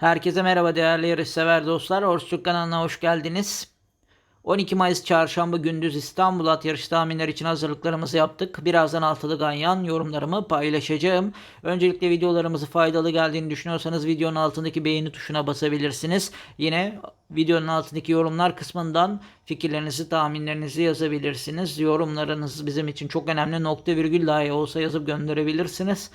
Herkese merhaba değerli yarışsever dostlar. Horse kanalına hoş geldiniz. 12 Mayıs çarşamba gündüz İstanbul at yarış tahminleri için hazırlıklarımızı yaptık. Birazdan altılı ganyan yorumlarımı paylaşacağım. Öncelikle videolarımızı faydalı geldiğini düşünüyorsanız videonun altındaki beğeni tuşuna basabilirsiniz. Yine videonun altındaki yorumlar kısmından fikirlerinizi, tahminlerinizi yazabilirsiniz. Yorumlarınız bizim için çok önemli. Nokta virgül dahi olsa yazıp gönderebilirsiniz.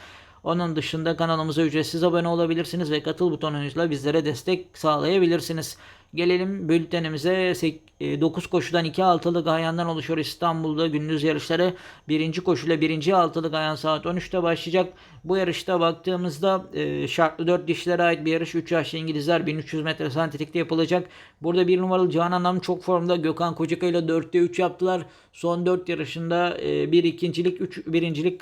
Onun dışında kanalımıza ücretsiz abone olabilirsiniz ve katıl butonuyla bizlere destek sağlayabilirsiniz. Gelelim bültenimize 9 koşudan 2 altılı gayandan oluşuyor İstanbul'da gündüz yarışları. Birinci koşuyla birinci altılı gayan saat 13'te başlayacak. Bu yarışta baktığımızda e, şartlı 4 dişlere ait bir yarış. 3 yaşlı İngilizler 1300 metre sentetikte yapılacak. Burada bir numaralı Canan Hanım çok formda. Gökhan Kocakay ile 4'te 3 yaptılar. Son 4 yarışında e, bir ikincilik 3 birincilik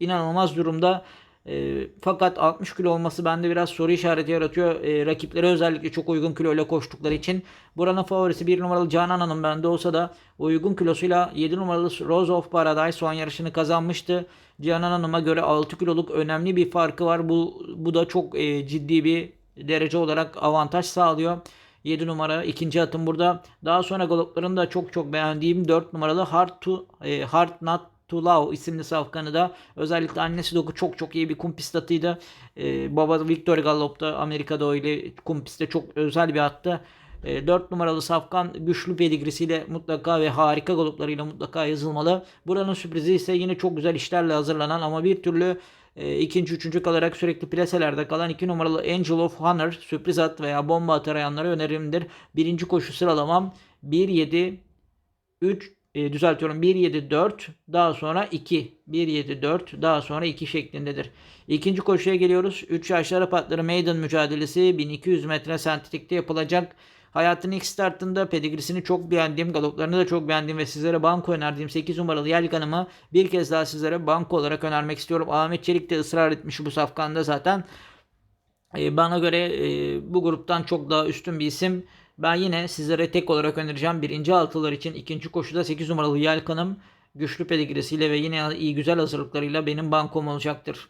inanılmaz durumda. E, fakat 60 kilo olması bende biraz soru işareti yaratıyor. E, rakiplere özellikle çok uygun kiloyla koştukları için. Buranın favorisi 1 numaralı Canan Hanım bende olsa da uygun kilosuyla 7 numaralı Rose of Paradise son yarışını kazanmıştı. Canan Hanım'a göre 6 kiloluk önemli bir farkı var. Bu, bu da çok e, ciddi bir derece olarak avantaj sağlıyor. 7 numara ikinci atım burada. Daha sonra galoplarını çok çok beğendiğim 4 numaralı Hard to e, Hard Not Love isimli safkanı da özellikle annesi Doku çok çok iyi bir kum pist atıydı. Ee, baba Victor Gallop'ta Amerika'da öyle kum pistte çok özel bir attı. E, ee, 4 numaralı safkan güçlü pedigrisiyle mutlaka ve harika galoplarıyla mutlaka yazılmalı. Buranın sürprizi ise yine çok güzel işlerle hazırlanan ama bir türlü e, ikinci, üçüncü kalarak sürekli plaselerde kalan 2 numaralı Angel of Honor sürpriz at veya bomba at arayanlara önerimdir. Birinci koşu sıralamam 1, 7, 3, e, düzeltiyorum 1 7 4 daha sonra 2 1 7 4 daha sonra 2 şeklindedir. İkinci koşuya geliyoruz. 3 yaşlı patları maiden mücadelesi 1200 metre sentetikte yapılacak. Hayatın ilk startında pedigrisini çok beğendiğim, galoplarını da çok beğendiğim ve sizlere banko önerdiğim 8 numaralı Yelgan'ımı bir kez daha sizlere banko olarak önermek istiyorum. Ahmet Çelik de ısrar etmiş bu safkanda zaten. Ee, bana göre e, bu gruptan çok daha üstün bir isim. Ben yine sizlere tek olarak önereceğim. Birinci altılar için ikinci koşuda 8 numaralı Yelkan'ım güçlü pedigrisiyle ve yine iyi güzel hazırlıklarıyla benim bankom olacaktır.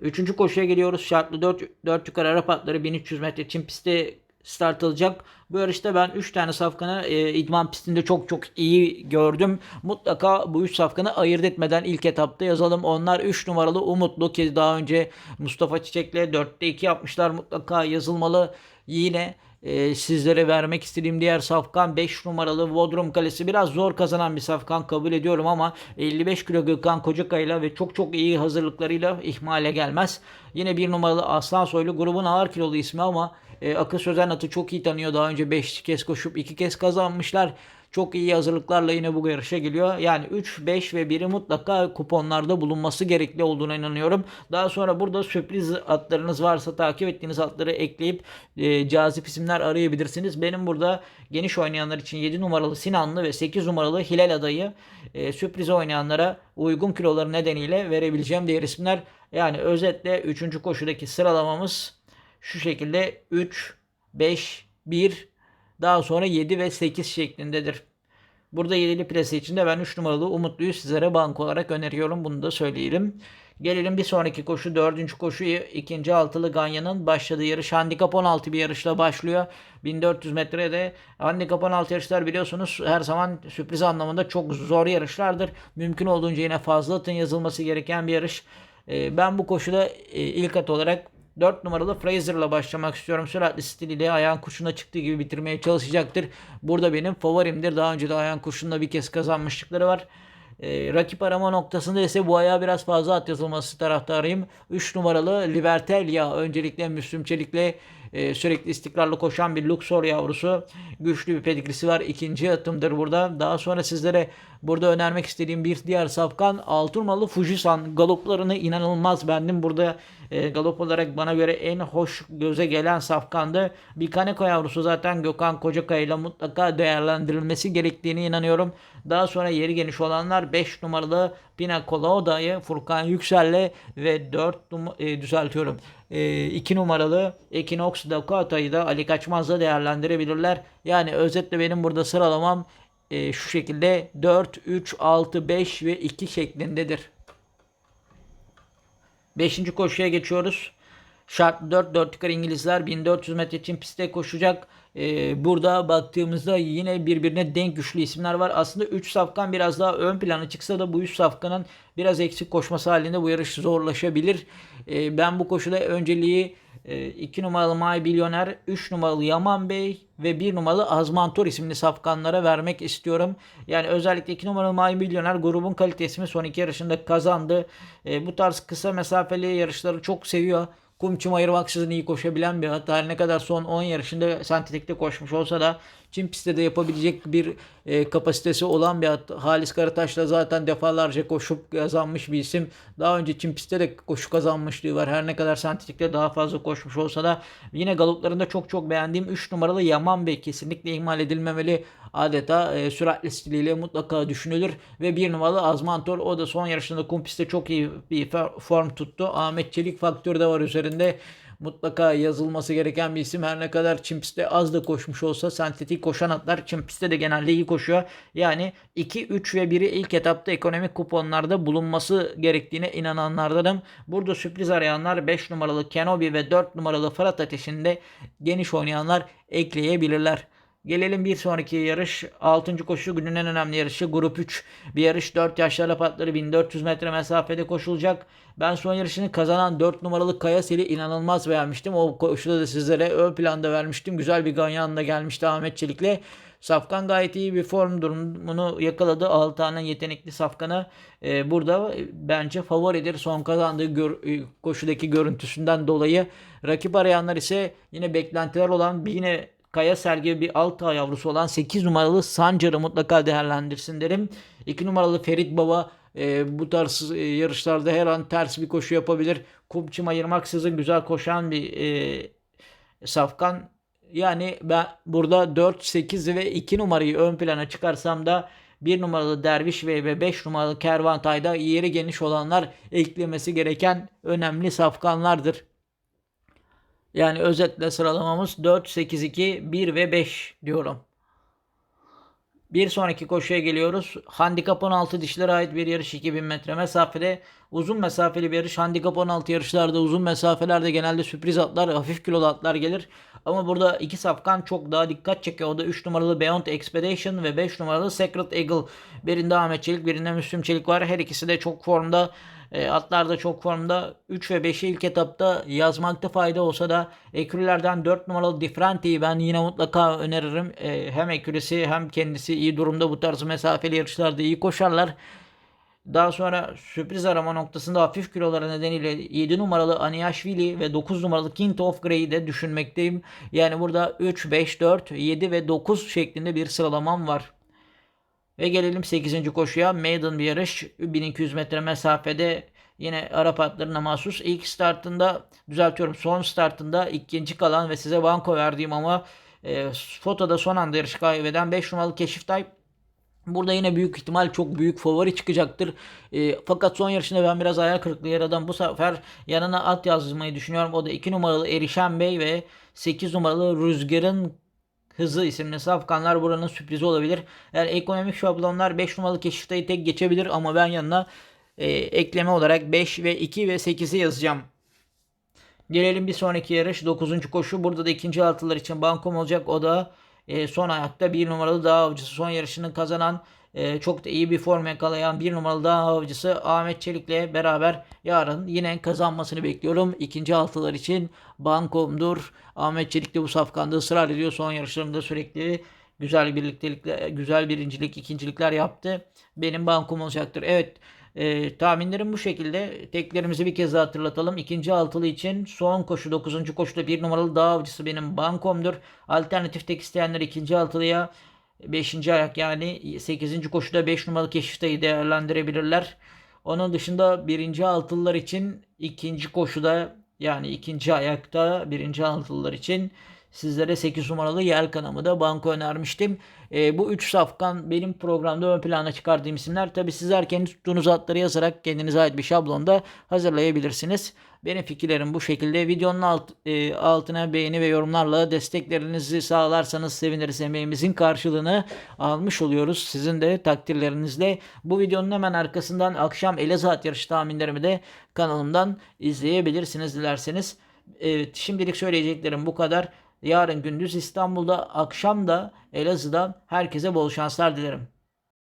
Üçüncü koşuya geliyoruz. Şartlı 4, 4 yukarı Arap atları 1300 metre çim pistte start alacak. Bu yarışta ben 3 tane safkanı e, idman pistinde çok çok iyi gördüm. Mutlaka bu 3 safkanı ayırt etmeden ilk etapta yazalım. Onlar 3 numaralı Umutlu ki daha önce Mustafa Çiçek'le 4'te 2 yapmışlar. Mutlaka yazılmalı. Yine e, sizlere vermek istediğim diğer safkan 5 numaralı Bodrum Kalesi. Biraz zor kazanan bir safkan kabul ediyorum ama 55 kilo Gökhan Kocakay'la ve çok çok iyi hazırlıklarıyla ihmale gelmez. Yine bir numaralı Aslan Soylu grubun ağır kilolu ismi ama e, Akıl Sözen atı çok iyi tanıyor. Daha önce 5 kez koşup 2 kez kazanmışlar. Çok iyi hazırlıklarla yine bu yarışa geliyor. Yani 3, 5 ve 1'i mutlaka kuponlarda bulunması gerekli olduğuna inanıyorum. Daha sonra burada sürpriz atlarınız varsa takip ettiğiniz atları ekleyip e, cazip isimler arayabilirsiniz. Benim burada geniş oynayanlar için 7 numaralı Sinanlı ve 8 numaralı Hilal adayı e, sürpriz oynayanlara uygun kiloları nedeniyle verebileceğim diğer isimler. Yani özetle 3. koşudaki sıralamamız şu şekilde 3, 5, 1, daha sonra 7 ve 8 şeklindedir. Burada 7'li plase içinde ben 3 numaralı Umutlu'yu sizlere bank olarak öneriyorum. Bunu da söyleyelim. Gelelim bir sonraki koşu. Dördüncü koşu ikinci altılı Ganya'nın başladığı yarış. Handikap 16 bir yarışla başlıyor. 1400 metrede handikap 16 yarışlar biliyorsunuz her zaman sürpriz anlamında çok zor yarışlardır. Mümkün olduğunca yine fazla atın yazılması gereken bir yarış. Ee, ben bu koşuda e, ilk at olarak 4 numaralı Fraser'la başlamak istiyorum. Süratli stiliyle ayağın kurşuna çıktığı gibi bitirmeye çalışacaktır. Burada benim favorimdir. Daha önce de ayağın kurşunla bir kez kazanmışlıkları var. E, rakip arama noktasında ise bu ayağa biraz fazla at yazılması taraftarıyım. 3 numaralı Libertelia öncelikle Müslüm Çelik'le e, sürekli istikrarlı koşan bir Luxor yavrusu. Güçlü bir pedigrisi var. İkinci atımdır burada. Daha sonra sizlere burada önermek istediğim bir diğer safkan Alturmalı Fujisan. Galoplarını inanılmaz beğendim. Burada e, galop olarak bana göre en hoş göze gelen safkandı. Bir Kaneko yavrusu zaten Gökhan Kocakaya ile mutlaka değerlendirilmesi gerektiğini inanıyorum. Daha sonra yeri geniş olanlar 5 numaralı Pina Colado'yu Furkan Yüksel'le ve 4 num e, düzeltiyorum. 2 e, numaralı Equinox Dakota'yı da Ali Kaçmaz'la değerlendirebilirler. Yani özetle benim burada sıralamam e, şu şekilde 4, 3, 6, 5 ve 2 şeklindedir. Beşinci koşuya geçiyoruz. Şartlı 4 4 yukarı İngilizler 1400 metre için pistte koşacak. Ee, burada baktığımızda yine birbirine denk güçlü isimler var. Aslında 3 safkan biraz daha ön plana çıksa da bu 3 safkanın biraz eksik koşması halinde bu yarış zorlaşabilir. Ee, ben bu koşuda önceliği 2 numaralı May Milyoner, 3 numaralı Yaman Bey ve 1 numaralı Azmantor isimli safkanlara vermek istiyorum. Yani özellikle 2 numaralı May Milyoner grubun kalitesini son iki yarışında kazandı. E, bu tarz kısa mesafeli yarışları çok seviyor. Kum çim ayırmaksızın iyi koşabilen bir at. Her ne kadar son 10 yarışında sentetikte koşmuş olsa da çim pistte de yapabilecek bir e, kapasitesi olan bir at. Halis Karataş'la zaten defalarca koşup kazanmış bir isim. Daha önce çim pistte de koşu kazanmışlığı var. Her ne kadar sentetikte daha fazla koşmuş olsa da yine galoplarında çok çok beğendiğim 3 numaralı Yaman Bey kesinlikle ihmal edilmemeli. Adeta e, süratli stiliyle mutlaka düşünülür. Ve 1 numaralı Azmantor o da son yarışında kum pistte çok iyi bir form tuttu. Ahmet Çelik faktörü de var üzerinde mutlaka yazılması gereken bir isim. Her ne kadar çim pistte az da koşmuş olsa sentetik koşan atlar çim pistte de genelde iyi koşuyor. Yani 2, 3 ve 1'i ilk etapta ekonomik kuponlarda bulunması gerektiğine inananlardanım. Burada sürpriz arayanlar 5 numaralı Kenobi ve 4 numaralı Fırat Ateşi'nde geniş oynayanlar ekleyebilirler. Gelelim bir sonraki yarış. 6. koşu günün en önemli yarışı. Grup 3 bir yarış. 4 yaşlarla patları 1400 metre mesafede koşulacak. Ben son yarışını kazanan 4 numaralı Kaya Sel'i inanılmaz beğenmiştim. O koşuda da sizlere ön planda vermiştim. Güzel bir ganyanla gelmişti Ahmet Çelik'le. Safkan gayet iyi bir form durumunu yakaladı. 6 tane yetenekli Safkan'a e, burada bence favoridir. Son kazandığı gör, e, koşudaki görüntüsünden dolayı. Rakip arayanlar ise yine beklentiler olan bir yine Kaya Sergi bir Altay yavrusu olan 8 numaralı Sancar'ı mutlaka değerlendirsin derim. 2 numaralı Ferit Baba e, bu tarz e, yarışlarda her an ters bir koşu yapabilir. Kumçum ayırmaksızın güzel koşan bir e, safkan. Yani ben burada 4, 8 ve 2 numarayı ön plana çıkarsam da 1 numaralı Derviş ve 5 numaralı Kervantay'da yeri geniş olanlar eklemesi gereken önemli safkanlardır. Yani özetle sıralamamız 4, 8, 2, 1 ve 5 diyorum. Bir sonraki koşuya geliyoruz. Handikap 16 dişlere ait bir yarış 2000 metre mesafede. Uzun mesafeli bir yarış. Handikap 16 yarışlarda uzun mesafelerde genelde sürpriz atlar, hafif kilolu atlar gelir. Ama burada iki safkan çok daha dikkat çekiyor. O da 3 numaralı Beyond Expedition ve 5 numaralı Secret Eagle. Birinde Ahmet Çelik, birinde Müslüm Çelik var. Her ikisi de çok formda. E, atlar da çok formda. 3 ve 5'i ilk etapta yazmakta fayda olsa da ekürülerden 4 numaralı Differenti'yi ben yine mutlaka öneririm. E, hem ekürisi hem kendisi iyi durumda bu tarz mesafeli yarışlarda iyi koşarlar. Daha sonra sürpriz arama noktasında hafif kiloları nedeniyle 7 numaralı Aniashvili ve 9 numaralı King of Grey'i de düşünmekteyim. Yani burada 3, 5, 4, 7 ve 9 şeklinde bir sıralamam var. Ve gelelim 8. koşuya. Maiden bir yarış. 1200 metre mesafede yine Arap atlarına mahsus. İlk startında düzeltiyorum son startında ikinci kalan ve size banko verdiğim ama e, fotoda son anda yarış kaybeden 5 numaralı Keşiftay Burada yine büyük ihtimal çok büyük favori çıkacaktır. E, fakat son yarışında ben biraz ayağı kırıklığı yaradan bu sefer yanına at yazmayı düşünüyorum. O da 2 numaralı Erişen Bey ve 8 numaralı Rüzgar'ın Hızı isimli safkanlar buranın sürprizi olabilir. Yani ekonomik şablonlar 5 numaralı keşiftayı tek geçebilir ama ben yanına e, ekleme olarak 5 ve 2 ve 8'i yazacağım. Gelelim bir sonraki yarış 9. koşu. Burada da ikinci altılar için bankom olacak. O da e, son ayakta bir numaralı dağ avcısı son yarışını kazanan e, çok da iyi bir form yakalayan bir numaralı dağ avcısı Ahmet Çelik'le beraber yarın yine kazanmasını bekliyorum. İkinci altılar için bankomdur. Ahmet Çelik de bu safkanda ısrar ediyor. Son yarışlarında sürekli güzel birliktelikler, güzel birincilik, ikincilikler yaptı. Benim bankom olacaktır. Evet. E, tahminlerim bu şekilde. Teklerimizi bir kez daha hatırlatalım. İkinci altılı için son koşu 9. koşuda bir numaralı dağ avcısı benim bankomdur. Alternatif tek isteyenler ikinci altılıya 5. ayak yani 8. koşuda 5 numaralı keşiftayı değerlendirebilirler. Onun dışında birinci altılılar için ikinci koşuda yani ikinci ayakta birinci altılılar için sizlere 8 numaralı yer kanamı da banko önermiştim. E, bu 3 safkan benim programda ön plana çıkardığım isimler. Tabi sizler kendi tuttuğunuz atları yazarak kendinize ait bir şablonda hazırlayabilirsiniz. Benim fikirlerim bu şekilde. Videonun alt, e, altına beğeni ve yorumlarla desteklerinizi sağlarsanız seviniriz. Emeğimizin karşılığını almış oluyoruz. Sizin de takdirlerinizle. Bu videonun hemen arkasından akşam Elazığ yarış tahminlerimi de kanalımdan izleyebilirsiniz dilerseniz. Evet şimdilik söyleyeceklerim bu kadar. Yarın gündüz İstanbul'da, akşam da Elazığ'da herkese bol şanslar dilerim.